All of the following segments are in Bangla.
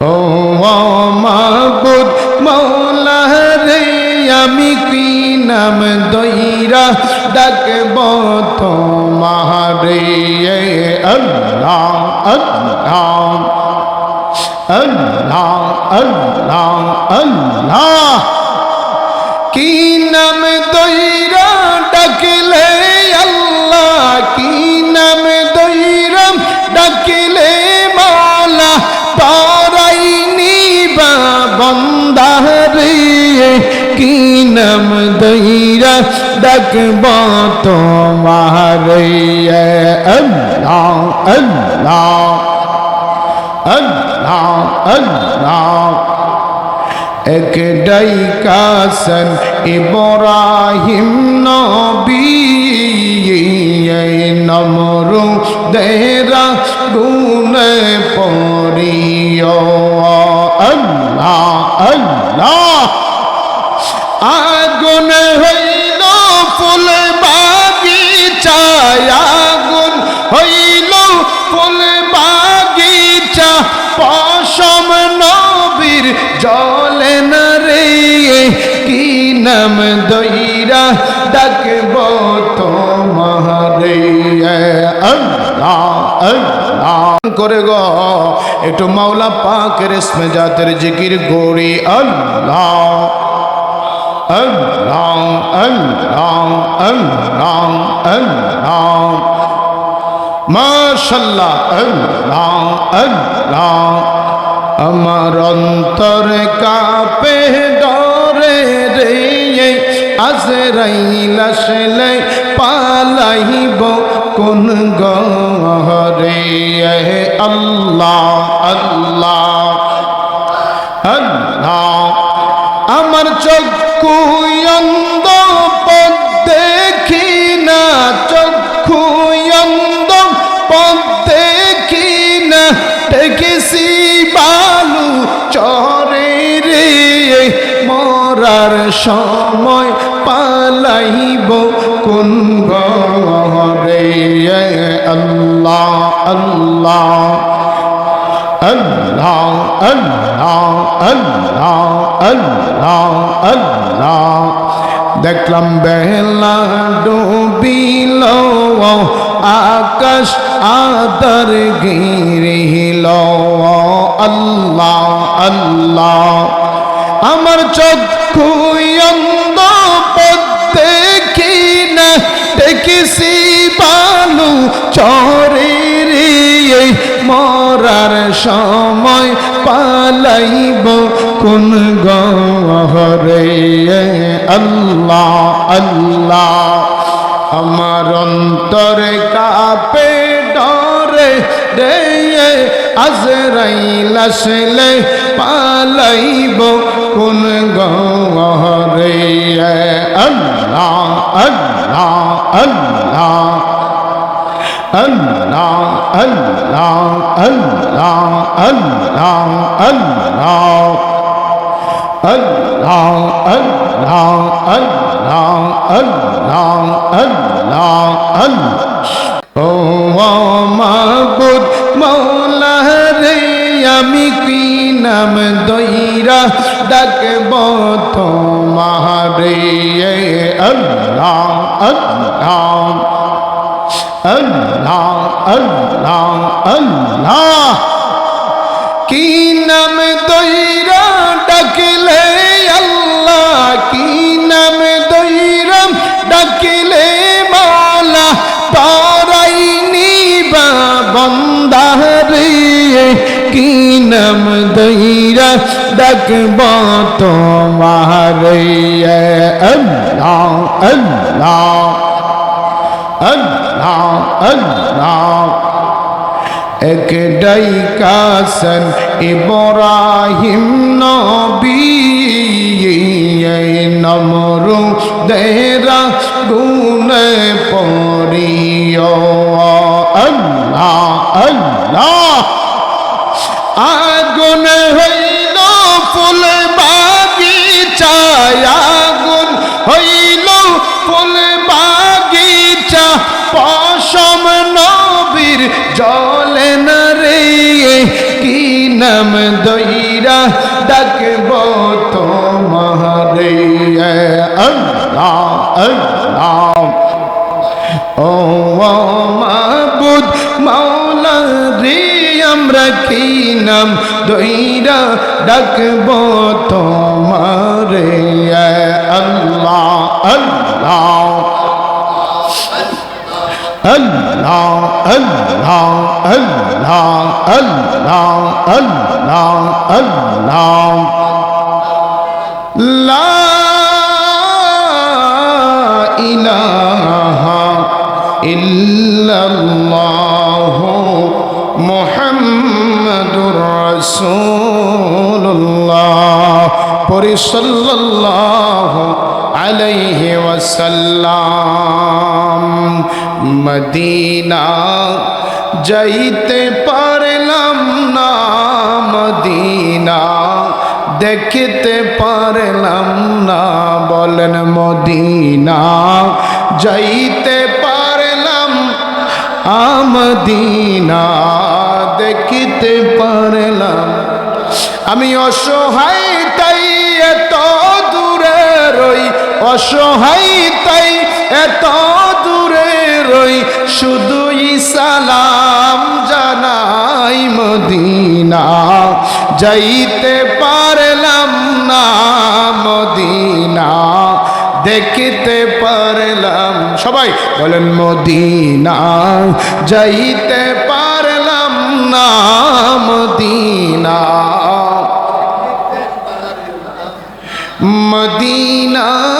ও মাবুদ মৌলা রে, আমি কি নাম দইরা ডাকব তোমারে? আল্লাহ আল্লাহ আল্লাহ আল্লাহ আল্লাহ। জনম দৈরা দেখব তোমার ইয়ে। আল্লাহ আল্লাহ আল্লাহ আল্লাহ। একটাই কাসন ইব্রাহিম নব নাম দইরা ডাকব তোমারে। করে গো, একটু মাওলা পাকের ইসমে জাতের জিকির গড়ি মাশাল্লাহ আমার অন্তর কাপে ডরে। আজরাইল আসলে পালাইব কোন গহরে? আল্লাহ আল্লাহ আল্লাহ। আমার চক্ষু অন্ধ সময় পালাইব কোন ঘরে? আল্লাহ আল্লাহ আল্লাহ আল্লাহ আল্লাহ আল্লাহ আল্লাহ। দেখলাম বেলা ডুবিল, আকাশ আদর গিরিল আল্লাহ আল্লাহ, আমার চক্ষু দেখি না দেখেছি বালু চরে রে মরার সময় পালাইব কোন গহরে। আল্লাহ আল্লাহ, আমার অন্তরে কাপে ডরে রে আজরাইল আসলে পালাইব কোন গহরে আল্লাহ আল্লাহ আল্লাহ। আল্লাহ আল্লাহ আল্লাহ আল্লাহ আল্লাহ। আল্লাহ আল্লাহ আল্লাহ আল্লাহ আল্লাহ আল্লাহ। ও মাবুদ মৌলা রে, আমি কি নাম দইরা ডাকব তোমারে আল্লাহ আল্লাহ আল্লাহ আল্লাহ আল্লাহ। কি নাম দইরা ডাকলে আল্লাহ, কি নাম দইরা ডাকলে মালা তারাই নিবা বন্দারে, কি নাম ডাকব তোমারে আল্লাহ আল্লাহ আল্লাহ আল্লাহ। এক ডাইকাসন ইব্রাহিম নবী নমরু দেরা গুনে পড়িও কি নাম দইরা ডাকব তোমারে আল্লাহ আল্লাহ। আল্লাহ আল্লাহ আল্লাহ আল্লাহ আল্লাহ আল্লাহ। লা ইলাহা ইল্লাল্লাহ। রাসূলুল্লাহ পরি সাল্লাল্লাহু আলাইহি মদিনা যাইতে পারলাম না মদিনা, দেখতে পারলাম না বলেন মদিনা, যাইতে পারলাম আমদিনা দেখতে পারলাম। আমি অসহায়, তাই এত দূরে রই। অসহায়, তাই এত দূরে রই। শুধুই সালাম জানাই মদিনা। যাইতে পারলাম না মদিনা। দেখিতে পারলাম, সবাই বলেন মদিনা। যাইতে পারলাম মদিনা মদিনা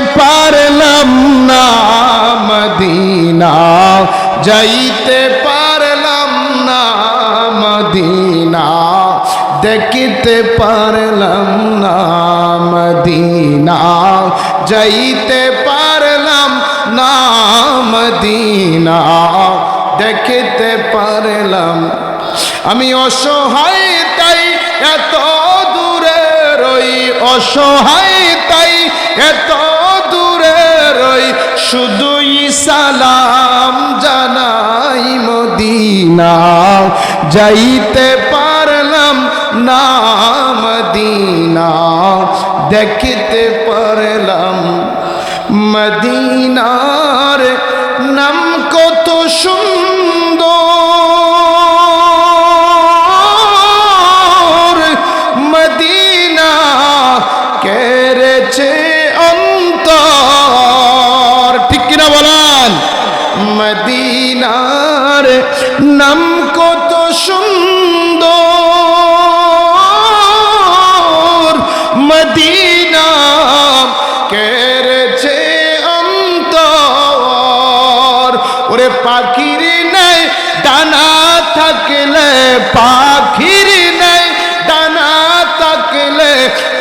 পারলাম না মদিনা। যাইতে পারলাম না মদিনা। দেখিতে পারলাম না মদিনা। যাইতে পারলাম না মদিনা। দেখিতে পারলাম। আমি অসহায়, তাই এত দূরে রই। অসহায়, তাই এত দূরে রই শুধুই সালাম জানাই মদিনা। যাইতে পারলাম না মদিনা, দেখতে পারলাম মদিনার নাম কত সুন্দর।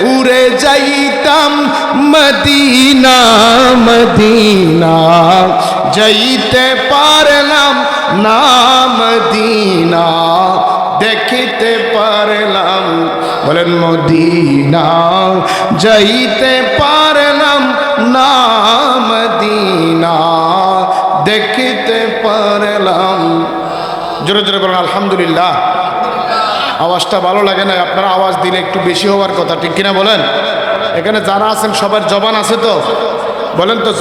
উড়ে যাইতাম মদিনা মদিনা। যাইতে পারলাম না মদিনা, দেখিতে পারলাম, বলেন মদিনা। যাইতে পারলাম না মদিনা, দেখিতে পারলাম। জোরে জোরে বলেন, আলহামদুলিল্লাহ। আওয়াজটা ভালো লাগে না, আপনার আওয়াজ দিলে একটু বেশি হওয়ার কথা, ঠিক কিনা বলেন? এখানে যারা আছেন, সবার জবান আছে তো? বলেন তো